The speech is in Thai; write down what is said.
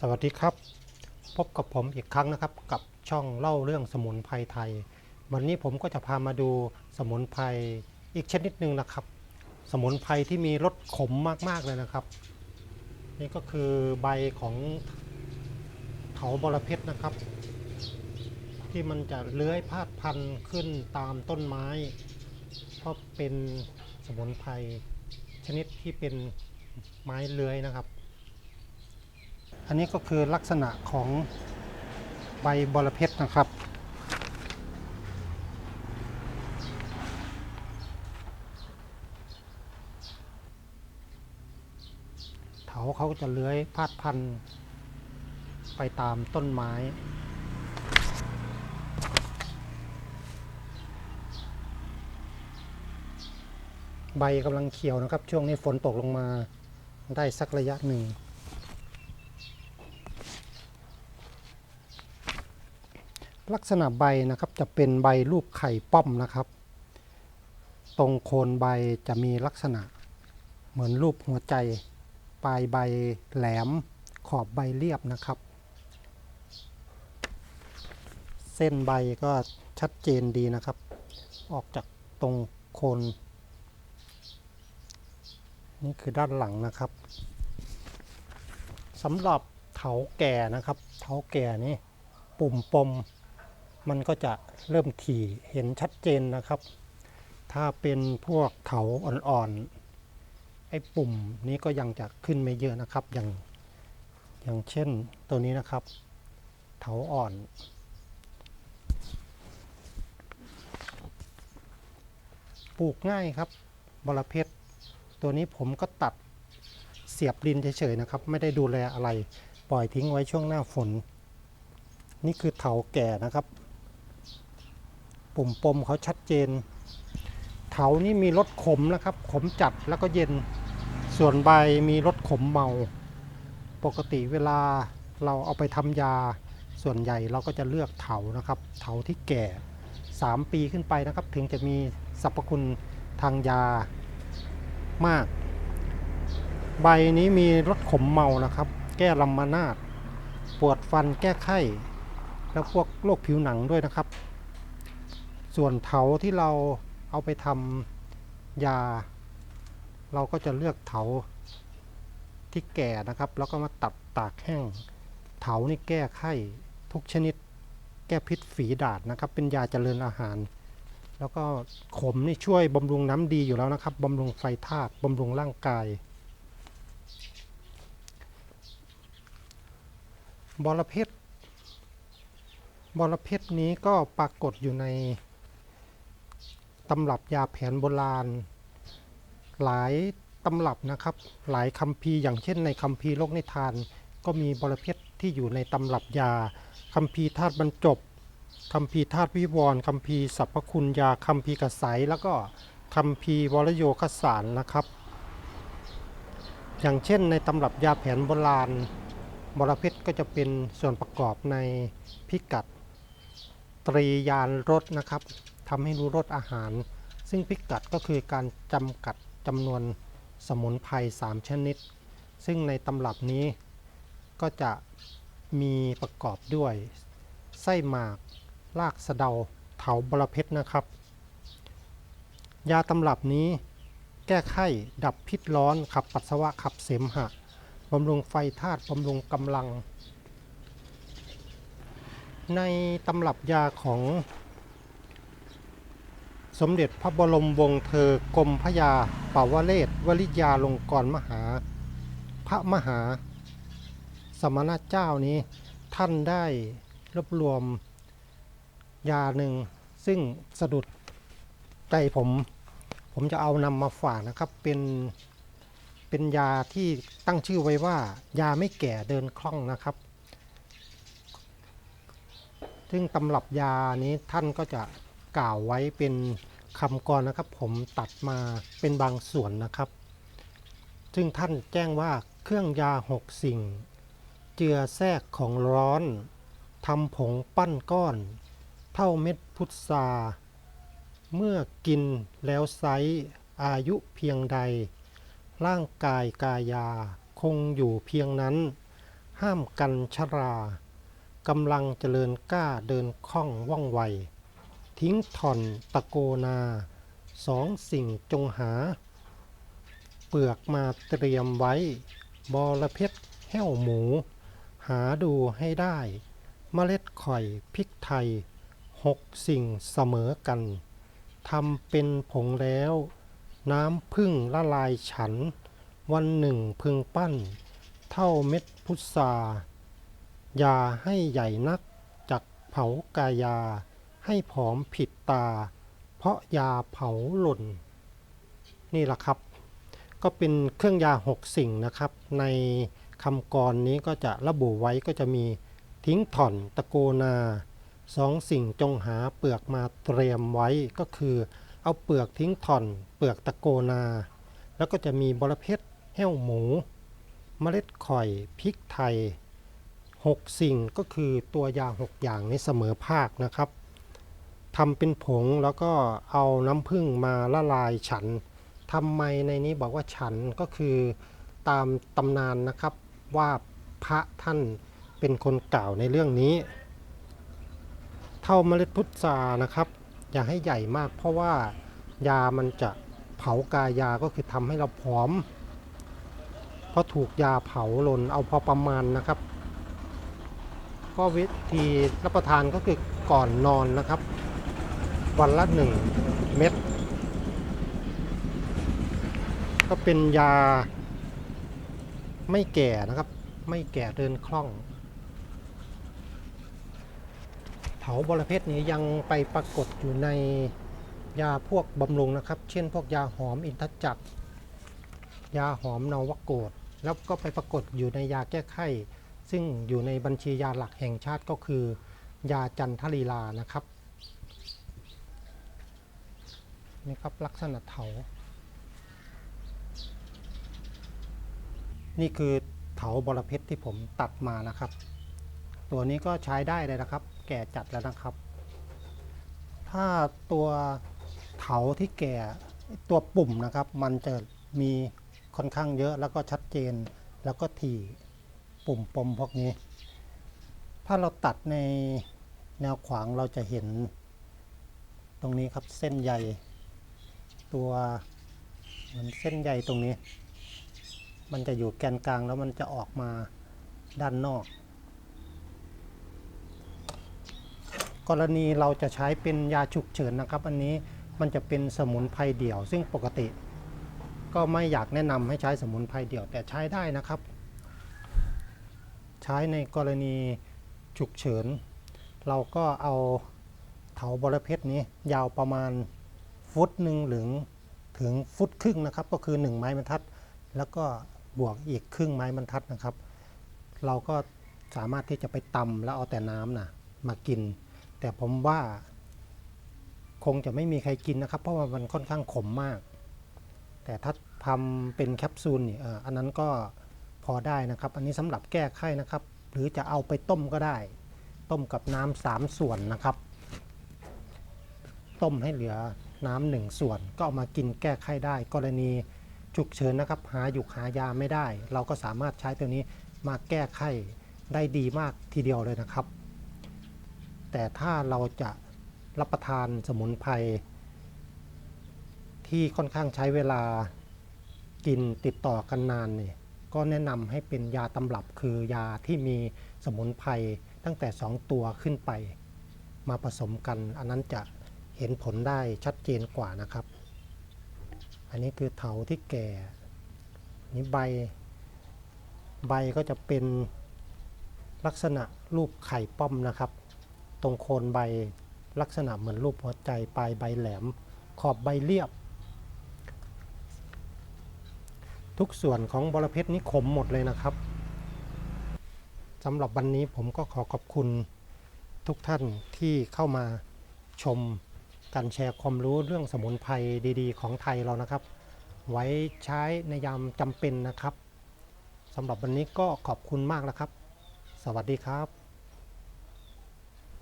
สวัสดีครับ พบกับผมอีกครั้งนะครับ กับช่องเล่าเรื่องสมุนไพรไทย วันนี้ผมก็จะพามาดูสมุนไพรอีกชนิดหนึ่งนะครับ สมุนไพรที่มีรสขมมากๆเลยนะครับ นี่ก็คือใบของเถาบรเพชรนะครับ ที่มันจะเลื้อยพาดพันขึ้นตามต้นไม้ เพราะเป็นสมุนไพรชนิดที่เป็นไม้เลื้อยนะครับ อันนี้ก็คือลักษณะของใบบอระเพ็ดนะครับ เถาเขาจะเลื้อยพาดพันไปตามต้นไม้ใบกำลังเขียวนะครับ ช่วงนี้ฝนตกลงมาได้สักระยะหนึ่ง ลักษณะใบนะครับจะเป็นใบรูปไข่ป้อมนะครับ ตรงโคนใบจะมีลักษณะ เหมือนรูปหัวใจ ปลายใบแหลม ขอบใบเรียบนะครับ เส้นใบก็ชัดเจนดีนะครับ ออกจากตรงโคน นี่คือด้านหลังนะครับสำหรับเถาแก่นะครับ เถาแก่นี่ปุ่มปม มันก็จะเริ่มถี่เห็นชัดเจนนะครับ ถ้าเป็นพวกเถาอ่อนๆไอ้ปุ่มนี้ก็ยังจะขึ้นไม่เยอะนะครับ อย่างอย่างเช่นตัวนี้นะครับ เถาอ่อน ปลูกง่ายครับบรเพชรตัวนี้ผมก็ตัดเสียบดินเฉยๆนะครับ ไม่ได้ดูแลอะไร ปล่อยทิ้งไว้ช่วงหน้าฝน นี่คือเถาแก่นะครับ ปุ่มปมเขาชัดเจน เถานี่มีรสขมนะครับ ขมจัดแล้วก็เย็น ส่วนใบมีรสขมเมา ปกติเวลาเราเอาไปทำยา ส่วนใหญ่เราก็จะเลือกเถานะครับ เถาที่แก่ 3 ปีขึ้นไปนะครับ ถึงจะมีสรรพคุณทางยามาก ใบนี้มีรสขมเมานะครับ แก้ลำมานาด ปวดฟันแก้ไข้ แล้วพวกโรคผิวหนังด้วยนะครับ ส่วนเถาที่เราเอาไปทำยา เราก็จะเลือกเถาที่แก่นะครับ แล้วก็มาตัดตากแห้ง เถานี่แก้ไข้ทุกชนิด แก้พิษฝีดาษนะครับ เป็นยาเจริญอาหาร แล้วก็ขมนี่ช่วยบำรุงน้ำดีอยู่แล้วนะครับบำรุงไฟธาตุบำรุงร่างกายบอระเพ็ดบอระเพ็ดนี้ก็ปรากฏอยู่ใน ตำรับยาแผนโบราณ หลายตำรับนะครับ หลายคัมภีร์อย่างเช่นในคัมภีร์โลกนิทาน ก็มีบรเพ็ดที่อยู่ในตำรับยาคัมภีร์ธาตุบรรจบคัมภีร์ธาตุวิวรคัมภีร์สรรพคุณยาคัมภีร์กระสายแล้วก็คัมภีร์วรโยคสารนะครับ อย่างเช่นในตำรับยาแผนโบราณบรเพชรก็จะเป็นส่วนประกอบในพิกัดตรียานรสนะครับ ทำให้รู้รสอาหาร ซึ่งพิกัดก็คือการจำกัดจำนวนสมุนไพร3ชนิด ซึ่งในตำรับนี้ก็จะมีประกอบด้วย ไส้หมากรากสะเดาเถาบรเพชรนะครับ ยาตำรับนี้แก้ไข้ดับพิษร้อนขับปัสสาวะขับเสมหะบำรุงไฟธาตุบำรุงกำลัง ในตำรับยาของ สมเด็จพระบรมวงศ์เธอกรมพระยาปาวเรศวริยาลงกรมหา พระมหา สมณเจ้านี้ท่านได้รวบรวมยาหนึ่งซึ่งสะดุดใจผม ผมจะเอานำมาฝากนะครับเป็นเป็นยาที่ตั้งชื่อไว้ว่า ยาไม่แก่เดินคล่องนะครับ ซึ่งตำรับยานี้ท่านก็จะ กล่าวไว้เป็นคำกรนะครับ ผมตัดมาเป็นบางส่วนนะครับ ซึ่งท่านแจ้งว่าเครื่องยาหกสิ่ง เจือแทรกของร้อนทำผงปั้นก้อน เท่าเม็ดพุทราเมื่อกินแล้วไซอายุเพียงใด ร่างกายกายาคงอยู่เพียงนั้น ห้ามกันชรากำลังเจริญกล้าเดินคล่องว่องไว ทิ้งถ่อนตะโกนาสองสิ่งจงหา เปลือกมาเตรียมไว้ บอระเพ็ดแห้วหมู หาดูให้ได้เมล็ดข่อยพริกไทยหกสิ่งเสมอกันทำเป็นผงแล้ว น้ำพึ่งละลายฉัน วันหนึ่งพึงปั้น เท่าเม็ดพุทราอย่าให้ใหญ่นักจักเผากายา ให้ผอมผิดตา เพราะยาเผาหล่น นี่แหละครับ ก็เป็นเครื่องยาหกสิ่งนะครับ ในคำกรนี้ก็จะระบุไว้ก็จะมีทิ้งถ่อนตะโกนาสองสิ่งจงหาเปลือกมาเตรียมไว้ก็คือ เอาเปลือกทิ้งถ่อน เปลือกตะโกนา แล้วก็จะมีบรเพชรแห้วหมู เมล็ดข่อยพริกไทยหกสิ่งก็คือตัวยาหกอย่างในเสมอภาคนะครับ ทำเป็นผงแล้วก็เอาน้ำผึ้งมาละลายฉันทำไมในนี้บอกว่าฉันก็คือตามตำนานนะครับว่าพระท่านเป็นคนกล่าวในเรื่องนี้ เท่าเมล็ดพุทรานะครับ อย่าให้ใหญ่มาก เพราะว่ายามันจะเผากายาก็คือทำให้เราผอม เพราะถูกยาเผาลนเอาพอประมาณนะครับ ก็วิธีรับประทานก็คือก่อนนอนนะครับ วันละหนึ่งเม็ด ก็เป็นยาไม่แก่นะครับ ไม่แก่เดินคล่อง เถาบรเพชนี้ยังไปปรากฏอยู่ในยาพวกบำรุงนะครับ เช่นพวกยาหอมอินทจักร ยาหอมนวโกฏแล้วก็ไปปรากฏอยู่ในยาแก้ไข้ ซึ่งอยู่ในบัญชียาหลักแห่งชาติก็คือ ยาจันทลีลานะครับ นี่ครับลักษณะเถา นี่คือเถาบรเพชรที่ผมตัดมานะครับ ตัวนี้ก็ใช้ได้เลยนะครับ แก่จัดแล้วนะครับ ถ้าตัวเถาที่แก่ตัวปุ่มนะครับ มันจะมีค่อนข้างเยอะแล้วก็ชัดเจนแล้วก็ถี่ปุ่มปมพวกนี้ ถ้าเราตัดในแนวขวางเราจะเห็น ตรงนี้ครับเส้นใย ตัวเหมือนเส้นใยตรงนี้ มันจะอยู่แกนกลางแล้วมันจะออกมาด้านนอก กรณีเราจะใช้เป็นยาฉุกเฉินนะครับ อันนี้มันจะเป็นสมุนไพรเดี่ยว ซึ่งปกติ ก็ไม่อยากแนะนำให้ใช้สมุนไพรเดี่ยวแต่ใช้ได้นะครับ ใช้ในกรณีฉุกเฉิน เราก็เอาเถาบรเพชรนี้ยาวประมาณ ฟุตหนึ่งหรือถึงฟุตครึ่งนะครับ ก็คือ 1 ไม้บรรทัด แล้วก็บวกอีกครึ่งไม้บรรทัดนะครับ เราก็สามารถที่จะไปตำแล้วเอาแต่น้ำนะมากิน แต่ผมว่า คงจะไม่มีใครกินนะครับ เพราะว่ามันค่อนข้างขมมาก แต่ถ้าทำเป็นแคปซูลนี่อันนั้นก็พอได้นะครับ อันนี้สำหรับแก้ไข้นะครับ หรือจะเอาไปต้มก็ได้ ต้มกับน้ำสามส่วนนะครับ ต้มให้เหลือ น้ำหนึ่งส่วน ก็เอามากินแก้ไขได้ กรณีฉุกเฉินนะครับ หาหยุกหายาไม่ได้ เราก็สามารถใช้ตัวนี้มาแก้ไขได้ดีมากทีเดียวเลยนะครับ แต่ถ้าเราจะรับประทานสมุนไพรที่ค่อนข้างใช้เวลากินติดต่อกันนานเนี่ยก็แนะนำให้เป็นยาตำรับคือยาที่มีสมุนไพรตั้งแต่ 2 ตัวขึ้นไป มาผสมกัน อันนั้นจะ เห็นผลได้ชัดเจนกว่านะครับ อันนี้คือเถาที่แก่นี่ใบ ใบก็จะเป็นลักษณะรูปไข่ป้อมนะครับ ตรงโคนใบลักษณะเหมือนรูปหัวใจปลายใบแหลม ขอบใบเรียบ ทุกส่วนของบรเพชรนี้ขมหมดเลยนะครับสำหรับวันนี้ผมก็ขอขอบคุณทุกท่านที่เข้ามาชม การแชร์ความรู้เรื่องสมุนไพรดีๆ ของไทยเรานะครับ ไว้ใช้ในยามจำเป็นนะครับสำหรับวันนี้ก็ขอบคุณมากแล้วครับ สวัสดีครับ